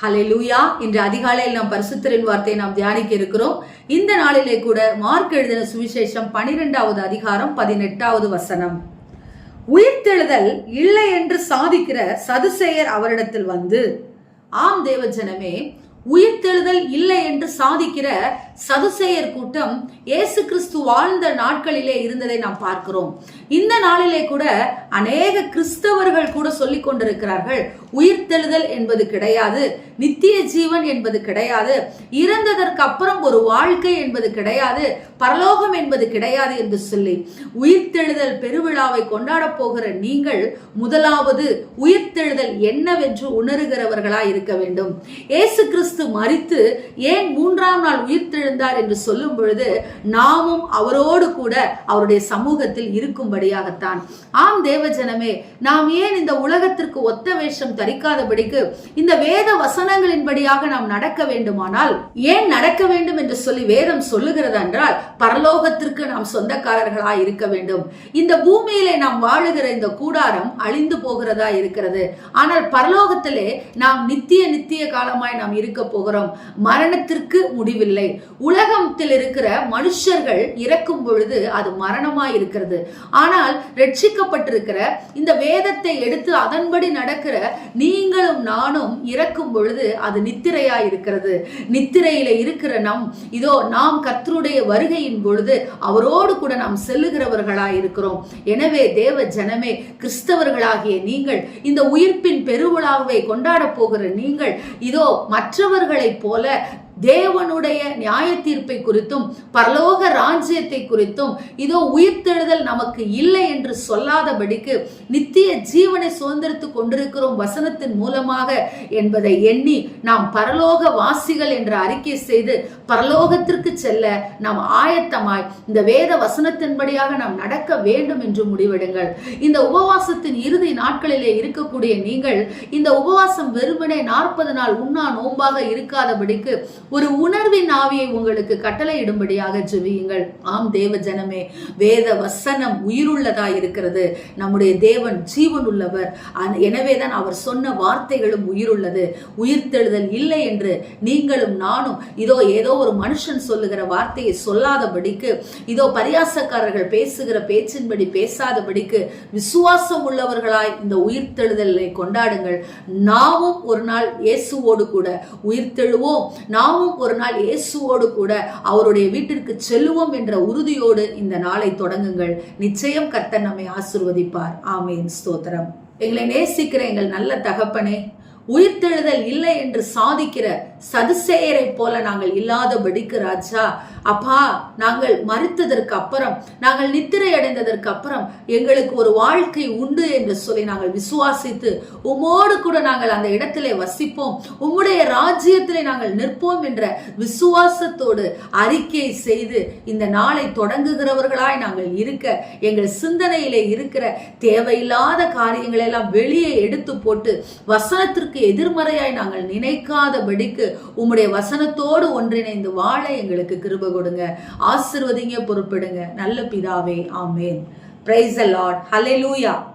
ஹலே லூயா இன்று அதிகாலையில் நாம் பரிசுத்தரின் வார்த்தையை நாம் தியானிக்க இருக்கிறோம். இந்த நாளிலே கூட மார்க் எழுதின சுவிசேஷம் பனிரெண்டாவது அதிகாரம் பதினெட்டாவது வசனம். உயிர்த்தெழுதல் இல்லை என்று சாதிக்கிற சதுசேயர் அவரிடத்தில் வந்து ஆம் தேவஜனமே உயிர்த்தெழுதல் இல்லை என்று சாதிக்கிற சதுசேயர் கூட்டம் இயேசு கிறிஸ்து வாழ்ந்த நாட்களிலே இருந்ததை நாம் பார்க்கிறோம். இந்த நாளிலே கூட அநேக கிறிஸ்தவர்கள் கூட சொல்லிக் கொண்டிருக்கிறார்கள் உயிர்த்தெழுதல் என்பது கிடையாது நித்திய ஜீவன் என்பது கிடையாது இறந்ததற்கு அப்புறம் ஒரு வாழ்க்கை என்பது கிடையாது பரலோகம் என்பது கிடையாது என்று சொல்லி உயிர்த்தெழுதல் பெருவிழாவை கொண்டாடப் போகிற நீங்கள் முதலாவது உயிர்த்தெழுதல் என்னவென்று உணர்கிறவர்களாய் இருக்க வேண்டும். இயேசு கிறிஸ்து மரித்து ஏன் மூன்றாம் நாள் உயிர்த்தெழு எழுந்தார் என்று சொல்லும் பொழுது நாமும் அவரோடு கூட அவருடைய சமூகத்தில் இருக்கும்படியாகத்தான். ஆம் தேவஜனமே நாம் ஏன் இந்த உலகத்திற்கு ஒத்த வேஷம் தரிக்காதபடிக்கு இந்த வேத வசனங்களின்படியாக நாம் நடக்க வேண்டுமானால் ஏன் நடக்க வேண்டும் என்று சொல்லி வேதம் சொல்லுகிறது என்றால் பரலோகத்திற்கு நாம் சொந்தக்காரர்களாய் இருக்க வேண்டும். இந்த பூமியிலே நாம் வாழுகிற இந்த கூடாரம் அழிந்து போகிறதா இருக்கிறது. ஆனால் பரலோகத்திலே நாம் நித்திய நித்திய காலமாய் நாம் இருக்க போகிறோம். மரணத்திற்கு முடிவில்லை. உலகத்தில் இருக்கிற மனுஷர்கள் இறக்கும் பொழுது அது மரணமா இருக்கிறது. ஆனால் ரட்சிக்கப்பட்டிருக்கிற இந்த வேதத்தை எடுத்து அதன்படி நடக்கிற நீங்களும் நானும் இறக்கும் பொழுது அது நித்திரையா இருக்கிறது. நித்திரையில இருக்கிற நம் இதோ நாம் கத்தருடைய வருகையின் பொழுது அவரோடு கூட நாம் செல்லுகிறவர்களா இருக்கிறோம். எனவே தேவ ஜனமே கிறிஸ்தவர்களாகிய நீங்கள் இந்த உயிர்ப்பின் பெருவிழாவை கொண்டாட போகிற நீங்கள் இதோ மற்றவர்களைப் போல தேவனுடைய நியாய தீர்ப்பை குறித்தும் பரலோக ராஜ்யத்தை குறித்தும் இதோ உயிர்த்தெழுதல் நமக்கு இல்லை என்று சொல்லாதபடிக்கு நித்திய ஜீவனை சுதந்திரத்து கொண்டிருக்கிறோம் வசனத்தின் மூலமாக என்பதை எண்ணி நாம் பரலோக வாசிகள் என்று அறிக்கை செய்து பரலோகத்திற்கு செல்ல நாம் ஆயத்தமாய் இந்த வேத வசனத்தின்படியாக நாம் நடக்க வேண்டும் என்று முடிவெடுங்கள். இந்த உபவாசத்தின் இறுதி நாட்களிலே இருக்கக்கூடிய நீங்கள் இந்த உபவாசம் வெறுமனே நாற்பது நாள் உண்ணா நோம்பாக இருக்காதபடிக்கு ஒரு உணர்வின் ஆவியை உங்களுக்கு கட்டளையிடும்படியாக ஜெபியுங்கள். ஆம் தேவ ஜனமே வேத வசனம் உயிருள்ளதா இருக்கிறது. நம்முடைய தேவன் ஜீவன் உள்ளவர் எனவேதான் அவர் சொன்ன வார்த்தைகளும் உயிருள்ளது. உயிர்த்தெழுதல் இல்லை என்று நீங்களும் நானும் இதோ ஏதோ ஒரு மனுஷன் சொல்லுகிற வார்த்தையை சொல்லாதபடிக்கு இதோ பரியாசக்காரர்கள் பேசுகிற பேச்சின்படி பேசாதபடிக்கு விசுவாசம் உள்ளவர்களாய் இந்த உயிர்த்தெழுதலை கொண்டாடுங்கள். நாமும் ஒரு நாள் இயேசுவோடு கூட உயிர்த்தெழுவோம். நாம் நாமும் ஒரு நாள் இயேசுவோடு கூட அவருடைய வீட்டிற்கு செல்லுவோம் என்ற உறுதியோடு இந்த நாளை தொடங்குங்கள். நிச்சயம் கர்த்தர் நம்மை ஆசிர்வதிப்பார். ஆமேன். ஸ்தோத்திரம். எங்களை நேசிக்கிற எங்கள் நல்ல தகப்பனே உயிர்த்தெழுதல் இல்லை என்று சாதிக்கிற சதுசேயரை போல நாங்கள் இல்லாதபடிக்கு ராஜா. அப்பா நாங்கள் மறுத்ததற்கு அப்புறம் நாங்கள் நித்திரை அடைந்ததற்கு அப்புறம் எங்களுக்கு ஒரு வாழ்க்கை உண்டு என்று சொல்லி நாங்கள் விசுவாசித்து உமோடு கூட நாங்கள் அந்த இடத்திலே வசிப்போம். உம்முடைய ராஜ்யத்திலே நாங்கள் நிற்போம் என்ற விசுவாசத்தோடு அறிக்கை செய்து இந்த நாளை தொடங்குகிறவர்களாய் நாங்கள் இருக்க எங்கள் சிந்தனையிலே இருக்கிற தேவையில்லாத காரியங்களை எல்லாம் வெளியே எடுத்து போட்டு வசனத்திற்கு எதிர்மறையாய் நாங்கள் நினைக்காதபடிக்கு உம்முடைய வசனத்தோடு ஒன்றிணைந்து வாழ எங்களுக்கு கிருப கொடுங்க. ஆசிர்வதிங்க பொறுப்பிடுங்க. நல்ல பிதாவே ஆமேன். பிரைஸ் லார்ட் ஹalleluya